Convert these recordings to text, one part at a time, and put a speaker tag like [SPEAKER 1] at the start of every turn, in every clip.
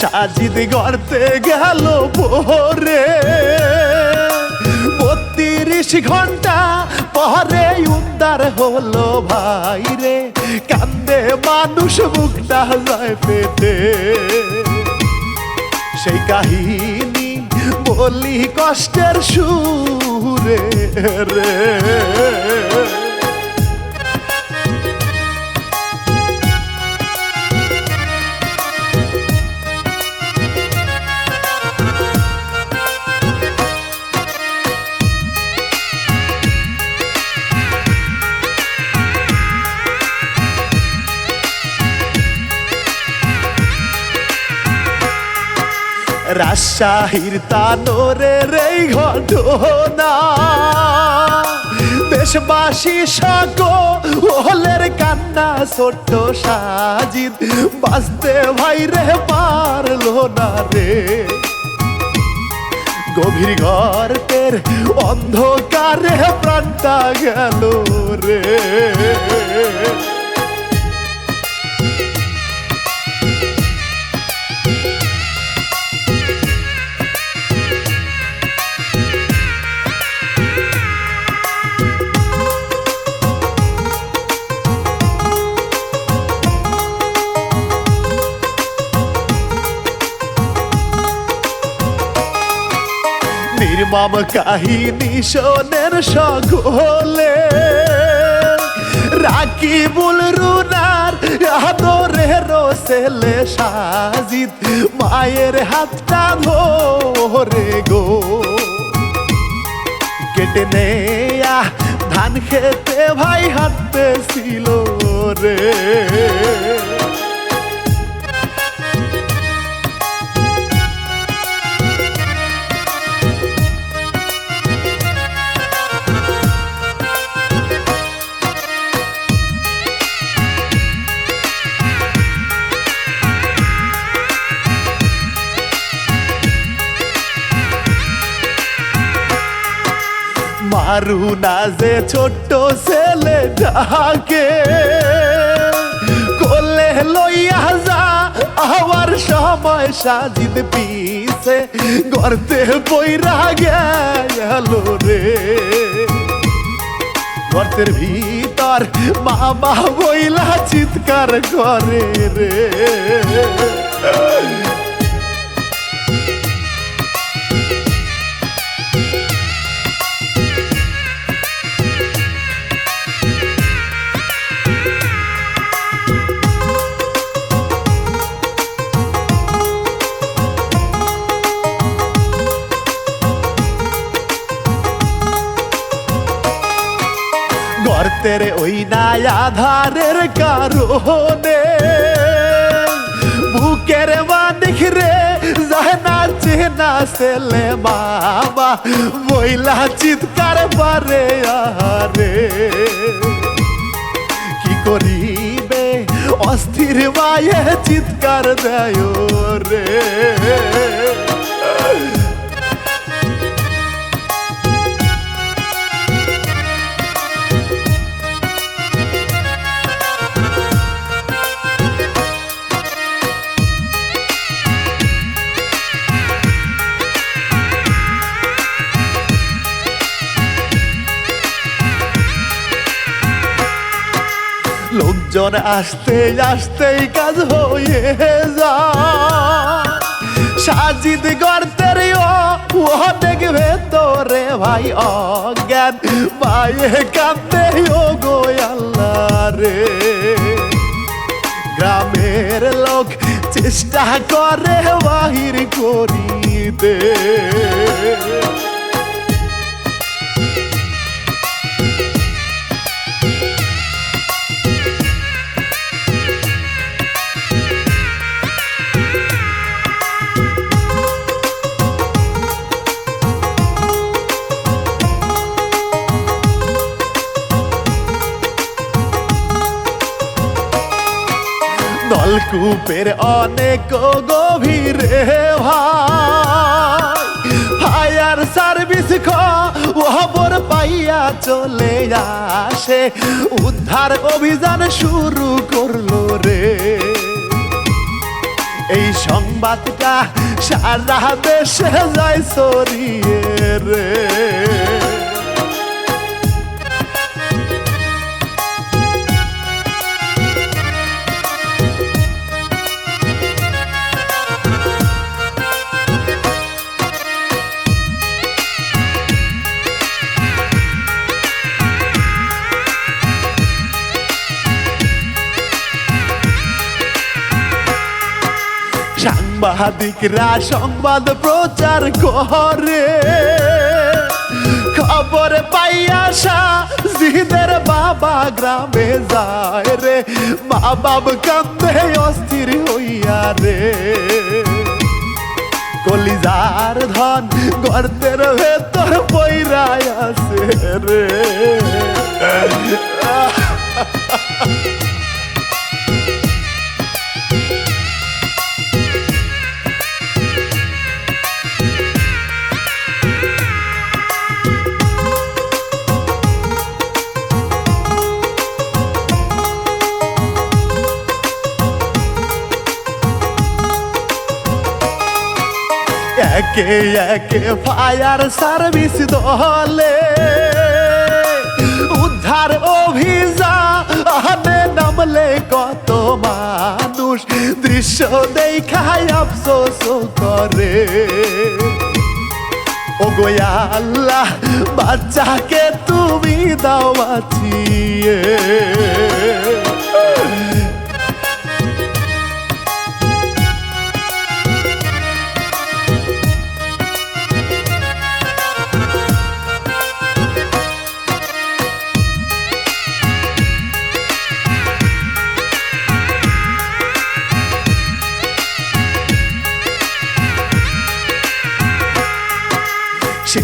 [SPEAKER 1] সাজিদ গড়তে গেল ভোরে। বত্রিশ ঘণ্টা পরে উদ্ধার হলো ভাই রে, কান্দে মানুষ মুখটা যায় পেটে সেই কাহিনী বলি কষ্টের সুরে রে। রাজশাহীর তানোরের এই ঘটনা। দেশবাসী সকলের কান্না ছোট্ট সাজিদ। বাঁচতে ভাই রে, পারল না রে। গভীর গর্তের অন্ধকারে প্রাণটা গেল রে। নির্মম কাহিনী শোনের সকলে রাকিবুল রুনার আদরের ছেলে সাজিদ, মায়ের হাতটা ধরে গো। কেটে নেয়া ধান খেতে ভাই হাঁটতে ছিল রে। মারু না যে ছোট্ট ছেলে ডাকে কোলে লইয়া যা আমার সময় সাজিদ পিছে, গর্তে বইরা গেল রে। গর্তের ভিতর মামা বইলা চিৎকার করে রে। গর্তের ওই নাই আধারের কারণে। বুকের মানিক রে যায় না চেনা ছেলে বাবা বইলা চিৎকার পারে আরে কি করিবে, অস্থির মায়ে চিৎকার দেয় রে। লোকজন আসতে আসতেই কাজ হয়ে যায়। সাজিদ গর্তের অনেক ভেতরে ভাই, অজ্ঞান মায়ে কান্দে ও গো আল্লাহ রে। গ্রামের লোক চেষ্টা করে, বাহির করিতে। নলকূপের অনেক গভীরে ফায়ার সার্ভিস খবর পাইয়া চলে আসে। উদ্ধার অভিযান শুরু করল রে। এই সংবাদটা সারা দেশে যায় ছড়িয়ে রে। সাংবাদিকরা সংবাদ প্রচার করে। খবর পাইয়া জিদের বাবা গ্রামে যায় রে। মা বাব কান্দে অস্থির হইয়া রে। কলিজার ধন গর্তের ভেতর পইরায় আছে রে। একে ফায়ার সার্ভিস দলে। উদ্ধার অভিযানে নামলে কত মানুষ দৃশ্য দেখায় আফসোস করে। ও আল্লাহ, বাচ্চাকে তুমি দাও বাঁচিয়ে।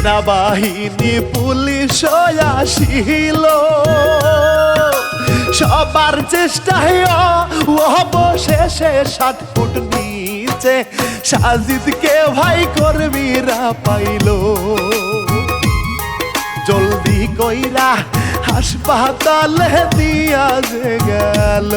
[SPEAKER 1] সেনাবাহিনী, পুলিশ আসিল। সবার চেষ্টায় অবশেষে সাত ফুট নিচে সাজিদকে ভাই কর্মীরা পাইল। জলদি কইরা হাসপাতালে দিয়া যে গেল।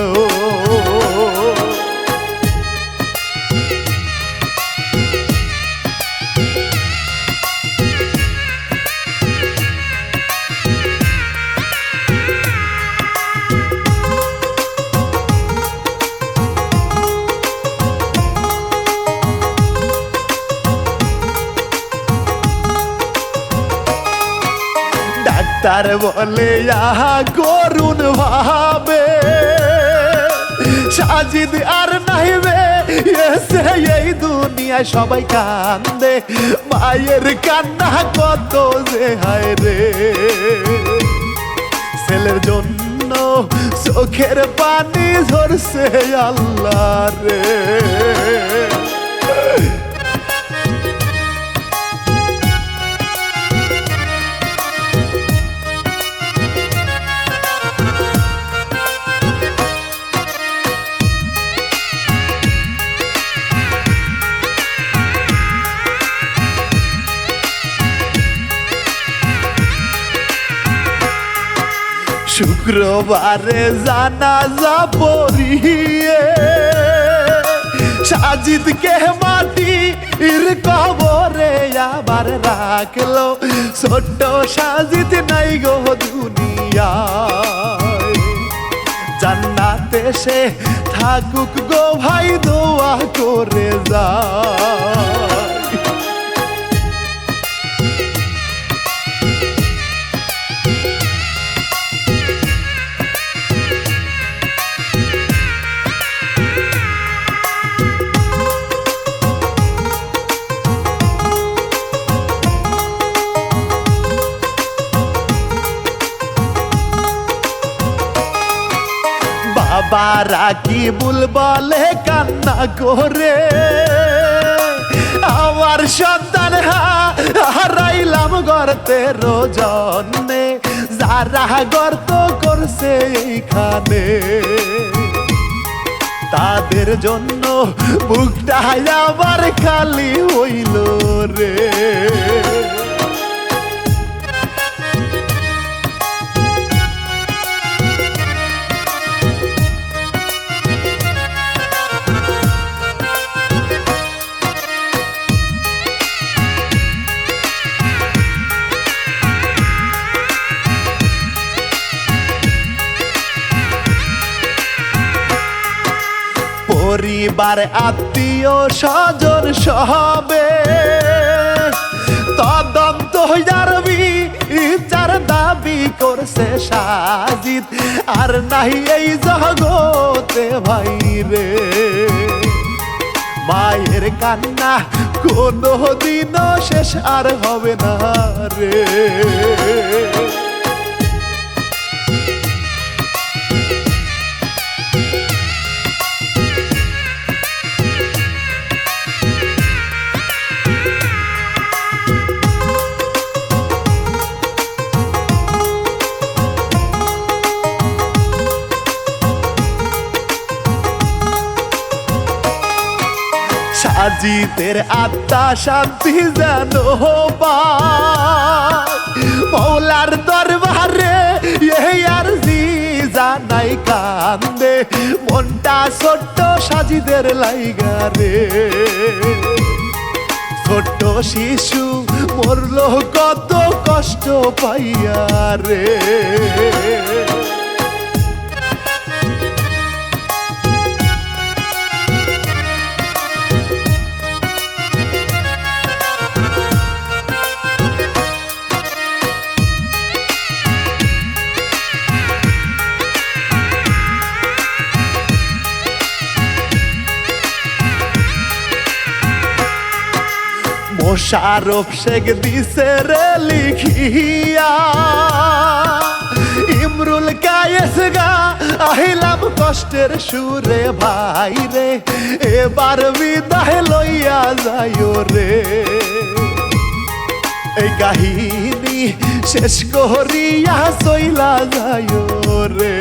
[SPEAKER 1] বলে, আহা করুন ভাবে। সাজিদ আর নাইবে এই দুনিয়ায় সবাই কান্দে। মায়ের কান্না কত যে হায় রে। ছেলের জন্য চোখের পানি ঝরছে আল্লাহ রে। শুক্রবারে জানাজা পড়িয়ে মাটি ইর কবরে আবার রাখল। ছোট্ট সাজিদ নাই গো দুনিয়া জান্নাতে সে থাকুক গো ভাই, দোয়া করে যায়। বাবা রাকিবুল বলে কান্না করে। আমার সন্তান হারাইলাম গর্তে রোজনে, যারা গর্ত করছে এইখানে। তাদের জন্য বুকটা আবার খালি হইল রে। পরিবার আত্মীয় স্বজন সবে তদন্ত যারবি চার দাবি করছে সাজিদ। আর নাই এই জগতে ভাই রে। মায়ের কান্না কোনো দিনও শেষ আর হবে না রে। সাজিতের আত্মা শান্তি যেন। মৌলার দরবারে আর জি জানাই কান্দে, মনটা ছোট্ট সাজিদের লাইগারে ছোট্ট শিশু মরল কত কষ্ট পাইয়া রে মোশারফ শেখ দিছে রে লিখিয়া। ইমরুল কায়েস গা, আহিলাম কষ্টের সুরে, ভাই রে, এবার বিদায় লইয়া যাইও রে। এই কাহিনী শেষ করিয়া চইলা যাইও রে।